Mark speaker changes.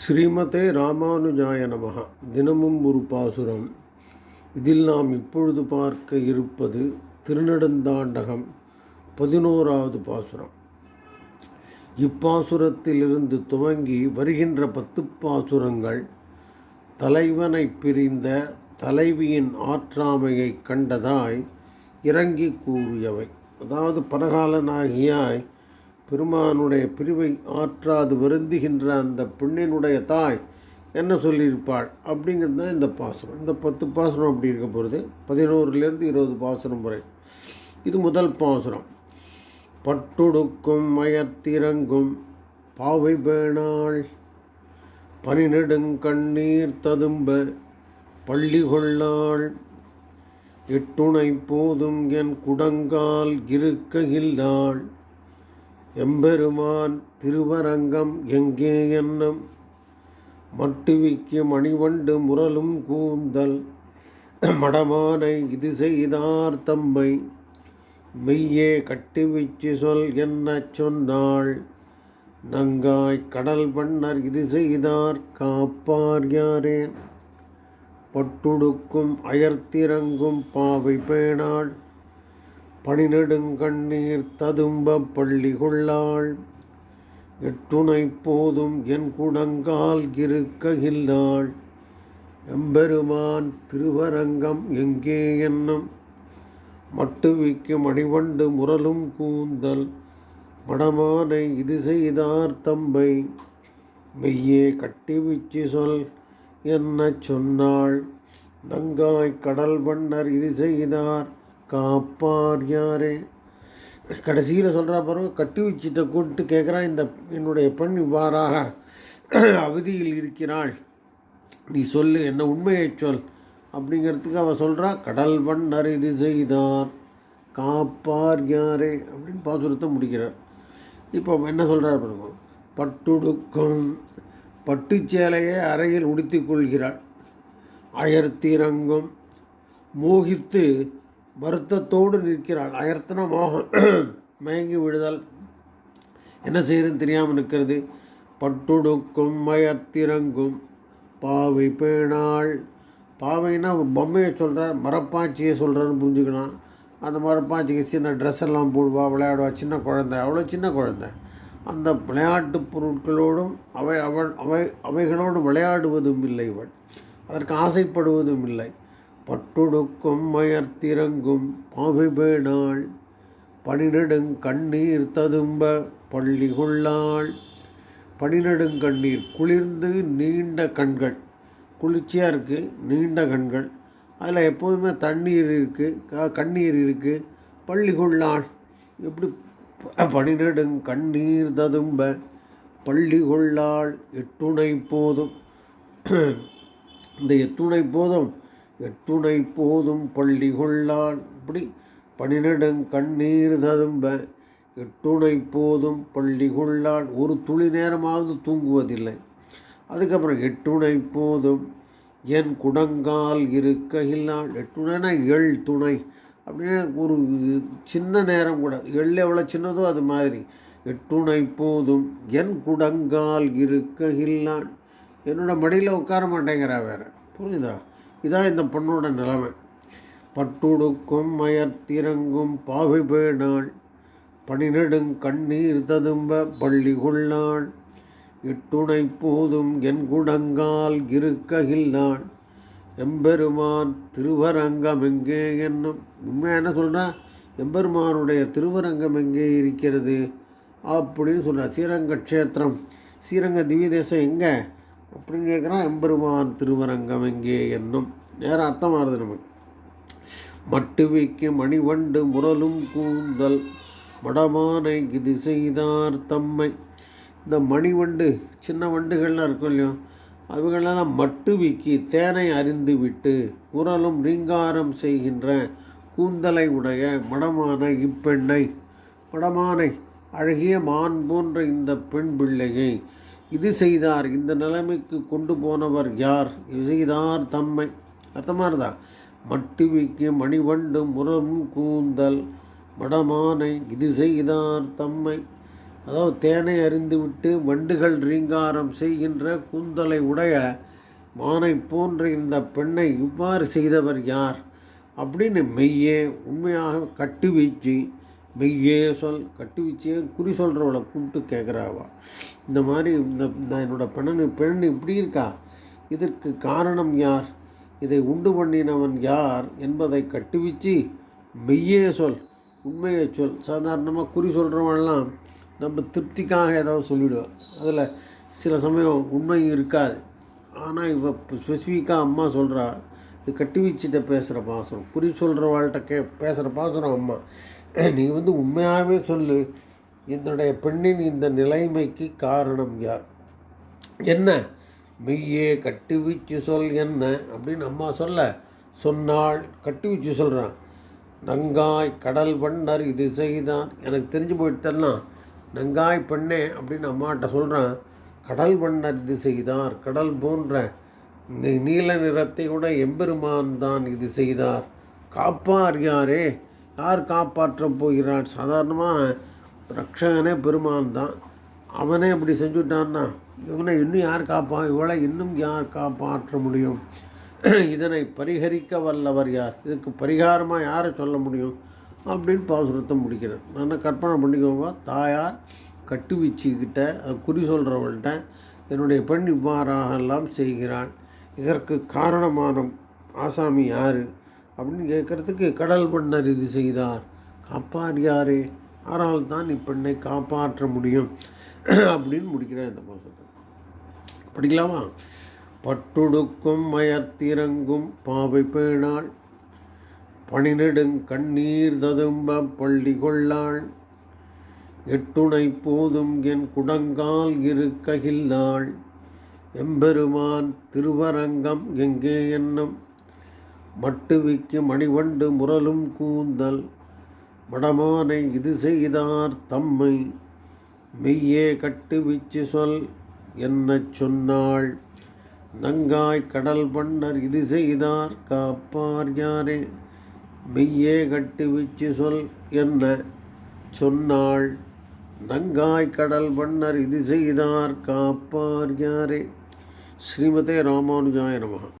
Speaker 1: ஸ்ரீமதே ராமானுஜாய நமக தினமும் ஒரு பாசுரம். இதில் நாம் இப்பொழுது பார்க்க இருப்பது திருநெடுந்தாண்டகம் பதினோராவது பாசுரம். இப்பாசுரத்திலிருந்து துவங்கி வருகின்ற பத்து பாசுரங்கள் தலைவனை பிரிந்த தலைவியின் ஆற்றாமையை கண்டதாய் இறங்கி கூறியவை. அதாவது பரகாலனாகியாய் பெருமானுடைய பிரிவை ஆற்றாது வருந்துகின்ற அந்த பெண்ணினுடைய தாய் என்ன சொல்லியிருப்பாள்? அப்படிங்கிறது தான் இந்த பாசுரம். இந்த பத்து பாசனம் அப்படி இருக்க போகிறது பதினோருலேருந்து இருபது பாசனம் முறை இது முதல் பாசுரம். பட்டுடுக்கும் மயத்திறங்கும் பாவை பேணாள். பனிநெடுங்கண்ணீர் ததும்ப பள்ளி கொள்ளாள். எட்டுணை போதும் என் குடங்கால் இருக்க இல்லாள் எம்பெருமான் திருவரங்கம் எங்கே என்னும் மட்டுவிக்கு மணிவண்டு முரலும் கூந்தல் மடமானை இது செய்தார் தம்மை. மெய்யே கட்டிவிச்சு சொல் என்ன சொன்னாள். நங்காய் கடல் பண்ணர் இது செய்தார் காப்பார் யாரே. பட்டுடுக்கும் அயர்த்திறங்கும் பாவை பேணாள். பனிநெடுங்கண்ணீர் ததும்ப பள்ளி கொள்ளாள் எட்டுணை போதும் என் குடங்கால் இருக்க இல்லாள் எம்பெருமான் திருவரங்கம் எங்கே என்னும் மட்டுவிக்கும் மணிவண்டு முரலும் கூந்தல். மடமானை இது செய்தார் தம்பை மெய்யே கட்டிவிச்சு சொல் என்ன சொன்னாள். நங்காய் கடல் பண்ணர் இது செய்தார். காப்பார் யாரே கடைசியில் சொல்கிறா பாருங்க கட்டி வச்சிட்ட கூப்பிட்டு கேட்குறான் இந்த என்னுடைய பெண் இவ்வாறாக அவதியில் இருக்கிறாள். நீ சொல்லு என்ன உண்மையை சொல் அப்படிங்கிறதுக்கு அவள் சொல்கிறா கடல் பண்ணர் இது செய்தார். காப்பார் யாரே அப்படின்னு பாசுரத்தை முடிக்கிறார். இப்போ என்ன சொல்கிறார் பாருங்க பட்டுடுக்கும் பட்டுச்சேலையை அறையில் உடுத்திக் கொள்கிறாள். அயர்த்திறங்கும் மோகித்து வருத்தத்தோடு நிற்கிறாள். அயர்த்தன மோகம் மயங்கி விழுதால் என்ன செய்யுதுன்னு தெரியாமல் நிற்கிறது. பட்டுடுக்கும் மயத்திறங்கும் பாவை பேணாள். பாவைன்னா பொம்மையை சொல்கிறார் மரப்பாச்சியை சொல்கிறான்னு புரிஞ்சுக்கணும். அந்த மரப்பாச்சிக்கு சின்ன ட்ரெஸ் எல்லாம் போடுவா விளையாடுவா சின்ன குழந்தை அவ்வளோ சின்ன குழந்தை. அந்த விளையாட்டு பொருட்களோடும் அவை அவள் அவை அவைகளோடு விளையாடுவதும் இல்லை இவள். அதற்கு ஆசைப்படுவதும் இல்லை. பட்டுடுக்கும் மயர்த்திறங்கும் பாவிபேடாள் பனிநெடுங் கண்ணீர் ததும்ப பள்ளி கொள்ளாள் பனிநெடுங்கண்ணீர் குளிர்ந்து நீண்ட கண்கள் குளிர்ச்சியாக இருக்குது நீண்ட கண்கள். அதில் எப்போதுமே தண்ணீர் இருக்குது க கண்ணீர் இருக்குது பள்ளி கொள்ளாள் எப்படி பனிநெடுங் கண்ணீர் ததும்ப பள்ளி கொள்ளாள் எட்டுணை போதும். இந்த எத்துணை போதும் எட்டுணை போதும் பள்ளி கொள்ளான். இப்படி பனிநெடுங் கண்ணீர் ததும்ப எட்டுணை போதும் பள்ளி கொள்ளான். ஒரு துளி நேரமாவது தூங்குவதில்லை. அதுக்கப்புறம் எட்டுணை போதும் என் குடங்கால் இருக்க இல்லாள் எட்டுணைனா எள் துணை. அப்படின்னா ஒரு சின்ன நேரம் கூட. எள் எவ்வளோ சின்னதோ அது மாதிரி. எட்டுணை போதும் என் குடங்கால் இருக்க இல்லான் என்னோட மடியில் உட்கார மாட்டேங்கிறா வேறு. புரியுதா? இதான் இந்த பொண்ணோட நிலைமை. பட்டுடுக்கும் மயர்த்திறங்கும் பாவை பேணாள். பனிநெடுங் கண்ணீர் ததும்ப பள்ளி கொள்ளாள். எட்டுணை போதும் என் குடங்கால் இருக்ககில்லாள் எம்பெருமான் திருவரங்கம் எங்கே என்னும் உண்மையாக என்ன சொல்கிறா எம்பெருமானுடைய திருவரங்கம் எங்கே இருக்கிறது? அப்படின்னு சொல்கிறார் ஸ்ரீரங்க க்ஷேத்திரம் ஸ்ரீரங்க திவ்ய தேசம் எங்கே? அப்படின்னு கேட்குறான் எம்பெருமான் திருவரங்கம் எங்கே? என்னும் நேரம் அர்த்தமாகுது நமக்கு. மட்டுவிக்கு மணிவண்டு முரலும் கூந்தல் மடமானை இது செய்தார் தம்மை. இந்த மணிவண்டு சின்ன வண்டுகள்லாம் இருக்கும் இல்லையோ அவைகளெல்லாம் மட்டுவிக்கி தேனை அறிந்து விட்டு உரலும் ரீங்காரம் செய்கின்ற கூந்தலை உடைய மடமான இப்பெண்ணை மடமானை அழகிய மான் போன்ற இந்த பெண் பிள்ளையை இது செய்தார். இந்த நிலைமைக்கு கொண்டு போனவர் யார்? இது செய்தார் தம்மை. அர்த்தமாக இருந்தா மட்டுவிக்கு மணிவண்டு முரம் கூந்தல் மடமானை இது செய்தார் தம்மை. அதாவது தேனை அறிந்துவிட்டு வண்டுகள் ரீங்காரம் செய்கின்ற கூந்தலை உடைய மானை போன்ற இந்த பெண்ணை இவ்வாறு செய்தவர் யார்? அப்படின்னு மெய்யே உண்மையாக கட்டிவீச்சு மெய்யே சொல் கட்டி வச்சே குறி சொல்கிறவளை கூப்பிட்டு கேட்குறாவா இந்த மாதிரி இந்த நான் என்னோட பெண்ணு பெண் இப்படி இருக்கா? இதற்கு காரணம் யார்? இதை உண்டு பண்ணினவன் யார் என்பதை கட்டுவிச்சு மெய்யே சொல் உண்மையை சொல். சாதாரணமாக குறி சொல்கிறவன்லாம் நம்ம திருப்திக்காக ஏதாவது சொல்லிவிடுவோம் அதில் சில சமயம் உண்மை இருக்காது. ஆனால் இவ ஸ்பெசிஃபிக்காக அம்மா சொல்கிறா இது கட்டி வச்சுட்ட பேசுகிற பாசனம். குறி சொல்கிறவாள்கிட்ட கே பேசுகிற பாசனம் அம்மா. நீ வந்து உண்மையாகவே சொல்லு. என்னுடைய பெண்ணின் இந்த நிலைமைக்கு காரணம் யார்? என்ன? மெய்யே கட்டிவிச்சு சொல் என்ன? அப்படின்னு அம்மா சொல்ல சொன்னாள் கட்டுவிச்சு சொல்கிறான் நங்காய் கடல் வண்ணர் இது செய்தான். எனக்கு தெரிஞ்சு போயிட்டுலாம் நங்காய் பெண்ணே அப்படின்னு அம்மாட்ட சொல்கிறான் கடல் வண்ணர் இது செய்தார் கடல் போன்ற நீ- நீல நிறத்தை கூட எம்பெருமான் தான் இது செய்தார். காப்பார் யாரே? யார் காப்பாற்றப் போகிறான்? சாதாரணமாக ரக்ஷகனே பெருமான் தான். அவனே இப்படி செஞ்சுட்டான்னா இவனை இன்னும் யார் காப்பா? இவளை இன்னும் யார் காப்பாற்ற முடியும்? இதனை பரிகரிக்க வல்லவர் யார்? இதுக்கு பரிகாரமாக யாரை சொல்ல முடியும்? அப்படின்னு பாசுரத்தை முடிக்கிறார். நான் கற்பனை பண்ணிக்கோங்க. தாயார் கட்டு வச்சுக்கிட்ட குறி சொல்கிறவள்கிட்ட என்னுடைய பெண் இவ்வாறாக எல்லாம் செய்கிறாள். இதற்கு காரணமான ஆசாமி யார்? அப்படின்னு கேட்குறதுக்கு கடல் மன்னர் இது செய்தார். காப்பார் யாரே? ஆனால் தான் இப்பெண்ணை காப்பாற்ற முடியும். அப்படின்னு முடிக்கிறேன் இந்த பாசத்தை படிக்கலாமா? பட்டுடுக்கும் மயர்த்திறங்கும் பாவை பேணாள். பணிநெடுங் கண்ணீர் ததும்ப பள்ளி கொள்ளாள். எட்டுணை போதும் என் குடங்கால் இரு ககிழ்ந்தாள். எம்பெருமான் திருவரங்கம் எங்கே என்னும் மட்டுவிக்கு மணிவண்டு முரலும் கூந்தல் மடமானை இது செய்தார் தம்மை. மெய்யே கட்டுவிச்சு சொல் என்ன சொன்னாள்? நங்காய் கடல் பண்ணர் இது செய்தார் காப்பார் யாரே? மெய்யே கட்டுவிச்சு சொல் என்ன சொன்னாள்? நங்காய் கடல் பண்ணர் இது செய்தார் காப்பார் யாரே? ஸ்ரீமதே ராமானுஜாய நமகா